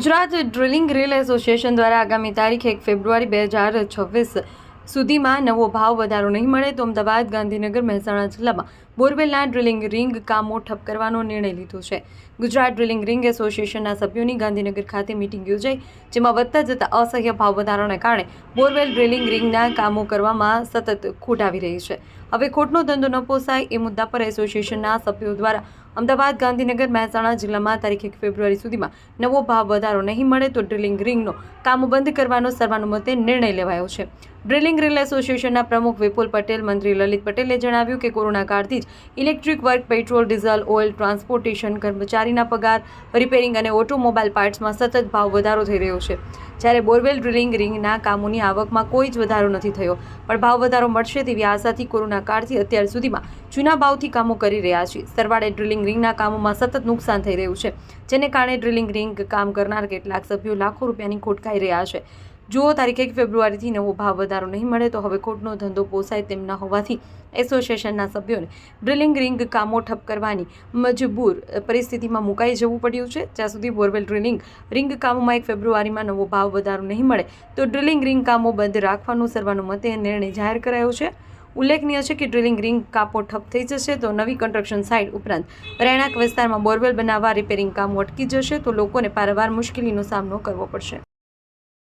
Gujarat drilling rail association દ્વારા આગામી તારીખ એક ફેબ્રુઆરી બે હજાર છવ્વીસ સુધીમાં નવો ભાવ વધારો નહીં મળે તો અમદાવાદ, ગાંધીનગર, મહેસાણા જિલ્લામાં બોરવેલના ડ્રિલિંગ રિંગ કામો ઠપ કરવાનો નિર્ણય લીધો છે. ગુજરાત ડ્રિલિંગ રિંગ એસોસિએશનના સભ્યોની ગાંધીનગર ખાતે મિટિંગ યોજાઈ, જેમાં વધતા જતા અસહ્ય ભાવ વધારાને કારણે બોરવેલ ડ્રિલિંગ રિંગના કામો કરવામાં સતત ખોટ આવી રહી છે. હવે ખોટનો ધંધો ન પોસાય એ મુદ્દા પર એસોસિએશનના સભ્યો દ્વારા અમદાવાદ, ગાંધીનગર, મહેસાણા જિલ્લામાં તારીખ એક ફેબ્રુઆરી સુધીમાં નવો ભાવ વધારો નહીં મળે તો ડ્રિલિંગ રિંગનો કામો બંધ કરવાનો સર્વાનુમતે નિર્ણય લેવાયો છે. ડ્રિલિંગ રિલ એસોસિએશનના પ્રમુખ વિપુલ પટેલ, મંત્રી લલિત પટેલે જણાવ્યું કે કોરોના કાળથી જ electric work, petrol, diesel, oil, transportation, કર્મચારીના પગાર, રિપેરિંગ અને ઓટોમોબાઈલ પાર્ટ્સમાં સતત ભાવ વધારો થઈ રહ્યો છે. જ્યારે બોરવેલ ડ્રિલિંગ રિંગના કામોની આવકમાં કોઈ જ વધારો નથી થયો, પણ ભાવ વધારો મળશે તેવી આશાથી કોરોના કાળથી અત્યાર સુધીમાં જૂના ભાવથી કામો કરી રહ્યા છીએ સરવાળે ડ્રિલિંગ રિંગના કામોમાં સતત નુકસાન થઈ રહ્યું છે, જેને કારણે ડ્રિલિંગ રિંગ કામ કરનાર કેટલાક સભ્યો લાખો રૂપિયાની ખોટ ખાઈ રહ્યા છે. જુઓ, તારીખ એક ફેબ્રુઆરીથી નવો ભાવ વધારો નહીં મળે તો હવે ખોટનો ધંધો પોસાય તેમ ન હોવાથી એસોસિએશનના સભ્યોને ડ્રિલિંગ રિંગ કામો ઠપ કરવાની મજબૂર પરિસ્થિતિમાં મુકાઈ જવું પડ્યું છે. જ્યાં સુધી બોરવેલ ડ્રિલિંગ રિંગ કામોમાં એક ફેબ્રુઆરીમાં નવો ભાવ વધારો નહીં મળે, તો ડ્રિલિંગ રિંગ કામો બંધ રાખવાનું સર્વાનુમતે નિર્ણય જાહેર કરાયો છે. ઉલ્લેખનીય છે કે ડ્રિલિંગ રિંગ કાપો ઠપ થઈ જશે તો નવી કન્સ્ટ્રક્શન સાઇટ ઉપરાંત રહેણાંક વિસ્તારમાં બોરવેલ બનાવવા રિપેરિંગ કામ અટકી જશે તો લોકોને પારવાર મુશ્કેલીનો સામનો કરવો પડશે.